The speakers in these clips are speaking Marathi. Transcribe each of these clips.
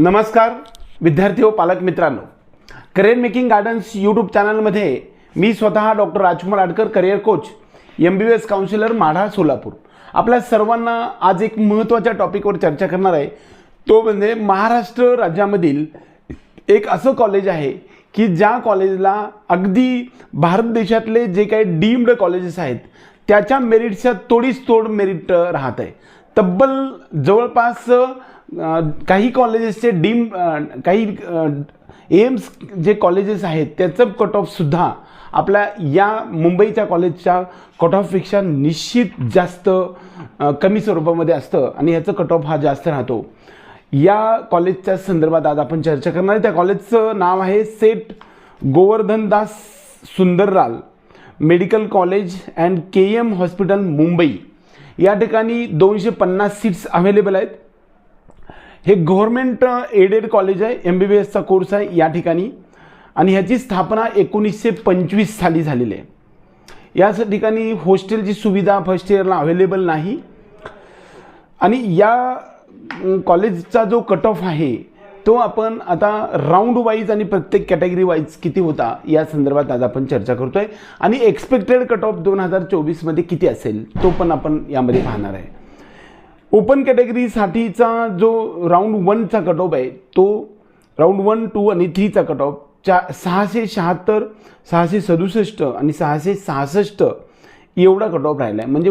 नमस्कार विद्यार्थी व पालक मित्रांनो. करिअर मेकिंग गार्डन्स यूट्यूब चॅनलमध्ये मी स्वतः doctor Rajkumar Adkar career coach M B S counsellor Madha Solapur. आपल्या सर्वांना आज एक महत्त्वाच्या टॉपिकवर चर्चा करणार आहे. तो म्हणजे महाराष्ट्र राज्यामधील एक असं कॉलेज आहे की ज्या कॉलेजला अगदी भारत देशातले जे काही डीम्ड कॉलेजेस आहेत त्याच्या मेरिटच्या तोडीस तोड मेरिट राहत आहे. तब्बल जवळपास काही कॉलेजेसचे डीम काही एम्स जे कॉलेजेस आहेत त्याचं कट ऑफसुद्धा आपल्या या मुंबईच्या कॉलेजच्या कट ऑफपेक्षा निश्चित जास्त कमी स्वरूपामध्ये असतं आणि ह्याचं कट ऑफ हा जास्त राहतो. या कॉलेजच्या संदर्भात आज आपण चर्चा करणार आहे. त्या कॉलेजचं नाव आहे Seth Gordhandas Sunderlal medical college and K M hospital Mumbai. या ठिकाणी दोनशे पन्नास सीट्स अवेलेबल आहेत. हे गव्हर्मेंट एडेड कॉलेज आहे एम बी बी एसचा कोर्स आहे या ठिकाणी. आणि ह्याची स्थापना एकोणीसशे पंचवीस साली झालेली आहे. या ठिकाणी हॉस्टेलची सुविधा फर्स्ट इयरला अवेलेबल नाही. आणि या कॉलेजचा जो कट ऑफ आहे तो आपण आता राऊंड वाईज आणि प्रत्येक कॅटेगरी वाईज किती होता या संदर्भात आज आपण चर्चा करतोय. आणि एक्सपेक्टेड कट ऑफ दोन हजार चोवीसमध्ये किती असेल तो पण आपण यामध्ये पाहणार आहे. ओपन कॅटेगरीसाठीचा जो राऊंड वनचा कट ऑफ आहे तो राऊंड वन टू आणि थ्रीचा कट ऑफ चा सहाशे शहात्तर सहाशे सदुसष्ट आणि सहाशे सहासष्ट एवढा कट ऑफ राहिला आहे म्हणजे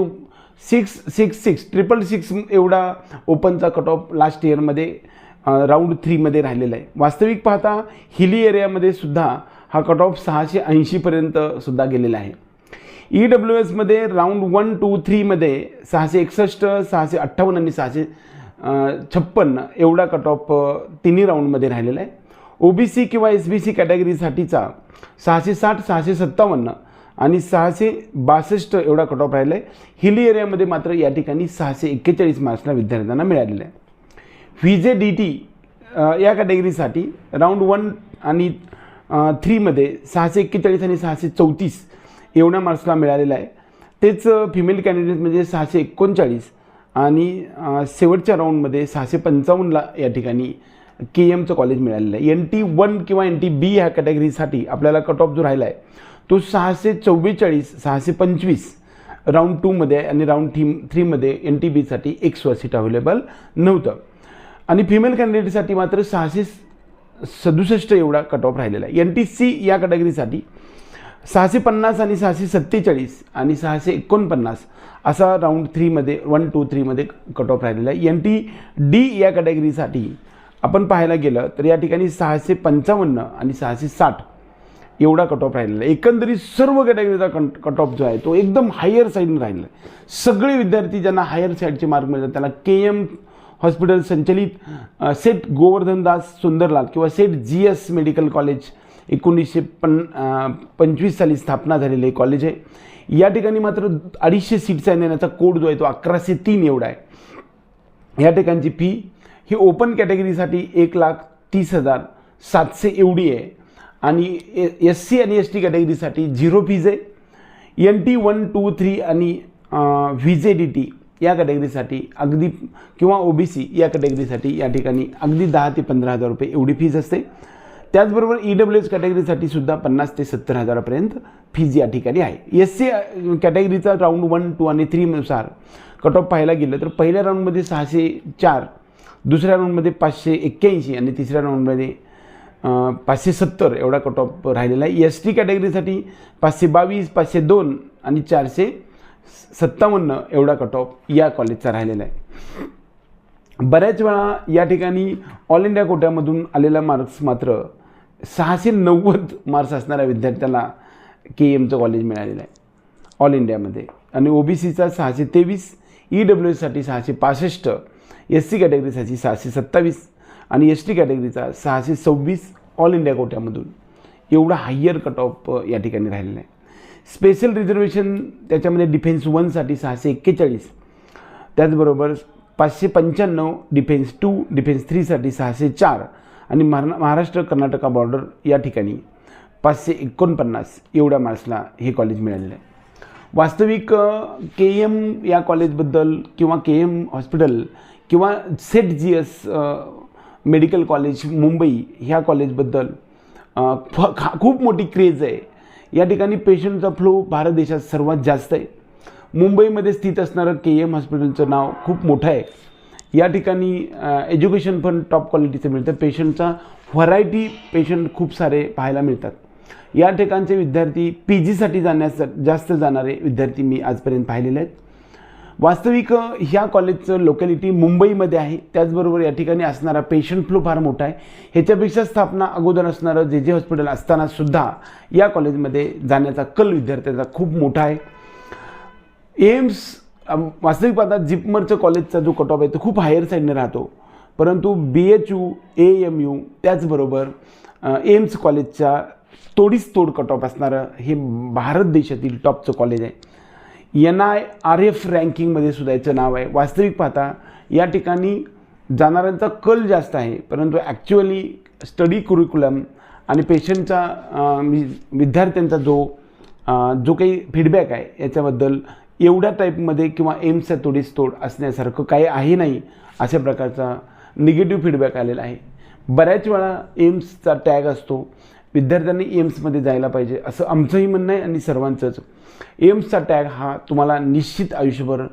six six six triple six एवढा ओपनचा कट ऑफ लास्ट इयरमध्ये राऊंड थ्रीमध्ये राहिलेला आहे. वास्तविक पाहता हिली एरियामध्ये सुद्धा हा कट ऑफ सहाशे ऐंशीपर्यंत सुद्धा गेलेला आहे. ई डब्ल्यू एसमध्ये राऊंड वन टू थ्रीमध्ये सहाशे एकसष्ट सहाशे अठ्ठावन्न आणि सहाशे छप्पन्न एवढा कट ऑफ तिन्ही राऊंडमध्ये राहिलेला आहे. ओ बी सी किंवा एस बी सी कॅटेगरीसाठीचा सहाशे साठ सहाशे सत्तावन्न आणि सहाशे बासष्ट एवढा कट ऑफ राहिला आहे हिली एरियामध्ये मात्र या ठिकाणी सहाशे एक्केचाळीस मार्क्सला विद्यार्थ्यांना मिळालेलं आहे. व्ही जे डी टी या कॅटेगरीसाठी राऊंड वन आणि थ्रीमध्ये सहाशे एक्केचाळीस आणि सहाशे चौतीस एवढ्या मार्क्सला मिळालेला आहे. तेच फिमेल कॅन्डिडेट म्हणजे सहाशे एकोणचाळीस आणि शेवटच्या राऊंडमध्ये सहाशे पंचावन्नला या ठिकाणी के एमचं कॉलेज मिळालेलं आहे. एन टी वन किंवा एन टी बी ह्या कॅटेगरीसाठी आपल्याला कट ऑफ जो राहिला आहे तो सहाशे चव्वेचाळीस सहाशे पंचवीस राऊंड टूमध्ये आणि राऊंड थ्री थ्रीमध्ये एन टी बीसाठी एक सीट अवेलेबल नव्हतं. आणि फिमेल कॅन्डिडेटसाठी मात्र सहाशे सदुसष्ट एवढा कट ऑफ राहिलेला आहे. एन टी सी या कॅटेगरीसाठी सहाशे पन्नास आणि सहाशे सत्तेचाळीस आणि सहाशे एकोणपन्नास असा राऊंड थ्रीमध्ये वन टू थ्रीमध्ये कट ऑफ राहिलेला आहे. एन टी डी या कॅटेगरीसाठी आपण पाहायला गेलं तर या ठिकाणी सहाशे पंचावन्न आणि सहाशे साठ एवढा कट ऑफ राहिलेला आहे. एकंदरीत सर्व कॅटेगरीचा कं कट ऑफ जो आहे तो एकदम हायर साईडनं राहिलेला आहे. सगळे विद्यार्थी ज्यांना हायर साईडचे मार्क मिळतात त्यांना के एम हॉस्पिटल संचलित सेट गोवर्धनदास सुंदरलाल किंवा Seth G S medical college एकोणीसशे पन पंचवीस साली स्थापना झालेलं कॉलेज आहे. या ठिकाणी मात्र अडीचशे सीट्स आहे आणि कोड जो आहे तो अकराशे तीन एवढा आहे. या ठिकाणची फी ही ओपन कॅटेगरीसाठी एक लाख तीस हजार सातशे एवढी आहे. आणि एस सी आणि एस टी कॅटेगरीसाठी झिरो फीज आहे. N T one two three आणि व्ही जे डी टी या कॅटेगरीसाठी अगदी किंवा ओ बी सी या कॅटेगरीसाठी या ठिकाणी अगदी दहा ते पंधरा हजार रुपये एवढी फीज असते. त्याचबरोबर ई डब्ल्यू एस कॅटेगरीसाठी सुद्धा पन्नास ते सत्तर हजारापर्यंत फीज या ठिकाणी आहे. एस सी कॅटेगरीचा राऊंड वन टू आणि थ्रीनुसार कट ऑफ पाहायला गेलं तर पहिल्या राऊंडमध्ये सहाशे चार दुसऱ्या राऊंडमध्ये पाचशे एक्क्याऐंशी आणि तिसऱ्या राऊंडमध्ये पाचशे सत्तर एवढा कट ऑफ राहिलेला आहे. एस टी कॅटेगरीसाठी पाचशे बावीस पाचशे दोन आणि चारशे सत्तावन्न एवढा कट ऑफ या कॉलेजचा राहिलेला आहे. बऱ्याच वेळा या ठिकाणी ऑल इंडिया कोट्यामधून आलेला मार्क्स मात्र सहाशे नव्वद मार्क्स असणाऱ्या विद्यार्थ्याला के एमचं कॉलेज मिळालेलं आहे. ऑल इंडियामध्ये आणि ओ बी सीचा सहाशे तेवीस ई डब्ल्यू एससाठी सहाशे पासष्ट एस सी कॅटेगरीसाठी सहाशे सत्तावीस आणि एस टी कॅटेगरीचा सहाशे सव्वीस ऑल इंडिया कोट्यामधून. एवढा हायर कट ऑफ या ठिकाणी राहिलेला आहे. स्पेशल रिझर्वेशन त्याच्यामध्ये डिफेन्स वनसाठी सहाशे एक्केचाळीस. त्याचबरोबर पाचशे पंच्याण्णव डिफेन्स टू डिफेन्स थ्रीसाठी सहाशे चार. आणि महारा महाराष्ट्र कर्नाटका बॉर्डर या ठिकाणी पाचशे एकोणपन्नास एवढ्या मार्क्सला हे कॉलेज मिळालेलं आहे. वास्तविक के एम या कॉलेजबद्दल किंवा के एम हॉस्पिटल किंवा Seth G S medical college Mumbai ह्या कॉलेजबद्दल खा- खूप मोठी क्रेज आहे. या ठिकाणी पेशंटचा फ्लो भारत देशात सर्वात जास्त आहे. मुंबईमध्ये स्थित असणारं के एम हॉस्पिटलचं नाव खूप मोठं आहे. या ठिकाणी एज्युकेशन पण टॉप क्वालिटीचं मिळतं. पेशंटचा व्हरायटी पेशंट खूप सारे पाहायला मिळतात. या ठिकाणचे विद्यार्थी पी जीसाठी जाण्यास जास्त जाणारे विद्यार्थी मी आजपर्यंत पाहिलेले आहेत. वास्तविक ह्या कॉलेजचं लोकॅलिटी मुंबईमध्ये आहे. त्याचबरोबर या ठिकाणी असणारा पेशंट फ्लो फार मोठा आहे. ह्याच्यापेक्षा स्थापना अगोदर असणारं जे जे हॉस्पिटल असताना सुद्धा या कॉलेजमध्ये जाण्याचा कल विद्यार्थ्याचा खूप मोठा आहे. एम्स वास्तविक पाहता जिपमरचं कॉलेजचा जो कट ऑफ आहे तो खूप हायर साईडने राहतो. परंतु B H U A M U त्याचबरोबर एम्स कॉलेजच्या तोडीस तोड कट ऑफ असणारं हे भारत देशातील टॉपचं कॉलेज आहे. एन आय आर एफ रँकिंगमध्ये सुद्धा याचं नाव आहे. वास्तविक पाहता या ठिकाणी जाणाऱ्यांचा कल जास्त आहे. परंतु ॲक्च्युअली स्टडी कुरिक्युलम आणि पेशंटचा विद्यार्थ्यांचा जो जो काही फीडबॅक आहे याच्याबद्दल एवढ्या टाईपमध्ये किंवा एम्सचा तोडीस तोड असण्यासारखं काही आहे नाही अशा प्रकारचा निगेटिव्ह फीडबॅक आलेला आहे. बऱ्याच वेळा एम्सचा टॅग असतो विद्यार्थ्यांनी एम्समध्ये जायला पाहिजे असं आमचंही म्हणणं आहे आणि सर्वांचंच. एम्सचा टॅग हा तुम्हाला निश्चित आयुष्यभर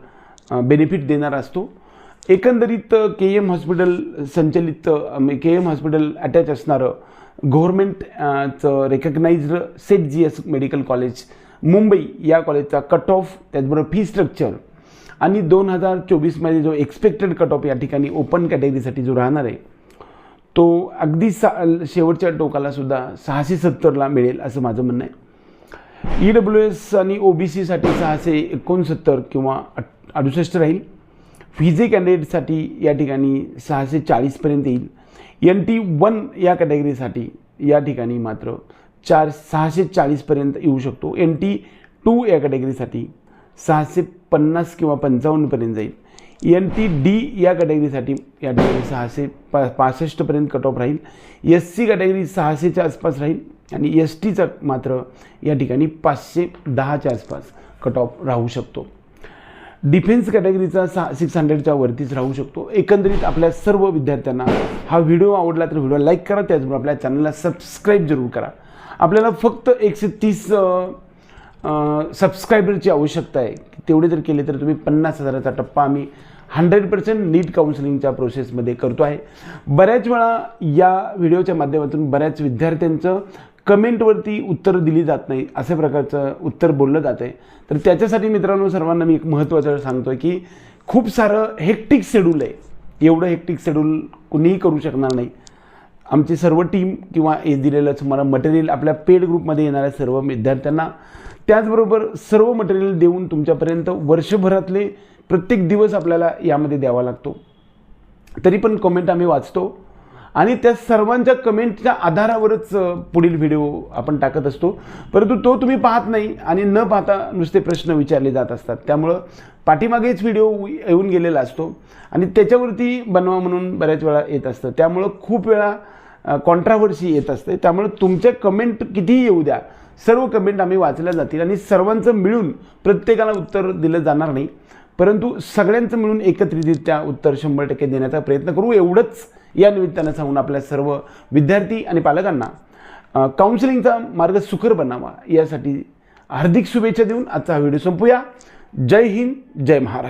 बेनिफिट देणारा असतो. एकंदरीत के एम हॉस्पिटल संचलित के एम हॉस्पिटल अटॅच असणारं गव्हर्मेंटचं recognised Seth G S medical college Mumbai या कॉलेजचा कट ऑफ त्याचबरोबर फी स्ट्रक्चर आणि दोन हजार चोवीसमध्ये जो एक्सपेक्टेड कट ऑफ या ठिकाणी ओपन कॅटेगरीसाठी जो राहणार आहे तो अगदी सा शेवटच्या टोकालासुद्धा सहाशे सत्तरला मिळेल असं माझं म्हणणं आहे. ई डब्ल्यू एस आणि ओ बी सीसाठी सहाशे एकोणसत्तर किंवा अडुसष्ट राहील. फिजे कॅन्डिडेटसाठी या ठिकाणी सहाशे चाळीसपर्यंत येईल. एन टी वन या कॅटेगरीसाठी या ठिकाणी मात्र चार सहाशे चाळीसपर्यंत येऊ शकतो. एन टी टू या कॅटेगरीसाठी सहाशे पन्नास किंवा पंचावन्नपर्यंत जाईल. एन टी डी या कॅटेगरीसाठी या ठिकाणी सहाशे पा पासष्टपर्यंत कट ऑफ राहील. एस सी कॅटेगरी सहाशेच्या आसपास राहील आणि एस टीचा मात्र या ठिकाणी पाचशे दहाच्या आसपास कट ऑफ राहू शकतो. डिफेन्स कॅटेगरीचा सा सिक्स हंड्रेडच्या वरतीच राहू शकतो. एकंदरीत आपल्या सर्व विद्यार्थ्यांना हा व्हिडिओ आवडला तर व्हिडिओ लाईक करा त्याचबरोबर आपल्या चॅनलला सबस्क्राईब जरूर करा. आपल्याला फक्त एकशे तीस सबस्क्रायबरची आवश्यकता आहे. तेवढे जर केले तर तुम्ही पन्नास हजाराचा टप्पा आम्ही हंड्रेड पर्सेंट नीट काउन्सिलिंगच्या प्रोसेसमध्ये करतो आहे. बऱ्याच वेळा या व्हिडिओच्या माध्यमातून बऱ्याच विद्यार्थ्यांचं कमेंटवरती उत्तरं दिली जात नाही अशा प्रकारचं उत्तर बोललं जात आहे तर त्याच्यासाठी मित्रांनो सर्वांना मी एक महत्त्वाचं सांगतो आहे की खूप सारं हेक्टिक शेड्यूल आहे. एवढं हेक्टिक शेड्यूल कुणीही करू शकणार नाही. आमची सर्व टीम किंवा हे दिलेलं तुम्हाला मटेरियल आपल्या पेड ग्रुपमध्ये येणाऱ्या सर्व विद्यार्थ्यांना त्याचबरोबर सर्व मटेरियल देऊन तुमच्यापर्यंत वर्षभरातले प्रत्येक दिवस आपल्याला यामध्ये द्यावा लागतो. तरी पण कमेंट आम्ही वाचतो. आणि त्या सर्वांच्या कमेंटच्या आधारावरच पुढील व्हिडिओ आपण टाकत असतो. परंतु तो तुम्ही पाहत नाही आणि न पाहता नुसते प्रश्न विचारले जात असतात. त्यामुळं पाठीमागेच व्हिडिओ येऊन गेलेला असतो. आणि त्याच्यावरती बनवा म्हणून बऱ्याच वेळा येत असतं. त्यामुळं खूप वेळा कॉन्ट्रावर्सी येत असते. त्यामुळं तुमच्या कमेंट कितीही येऊ द्या सर्व कमेंट आम्ही वाचल्या जातील आणि सर्वांचं मिळून प्रत्येकाला उत्तर दिलं जाणार नाही. परंतु सगळ्यांचं मिळून एकत्रितरित्या उत्तर शंभर टक्के देण्याचा प्रयत्न करू. एवढंच या निमित्तानं सांगून आपल्या सर्व विद्यार्थी आणि पालकांना काउन्सिलिंगचा मार्ग सुकर बनावा यासाठी हार्दिक शुभेच्छा देऊन आजचा हा व्हिडिओ संपूया. जय हिंद जय महाराष्ट्र.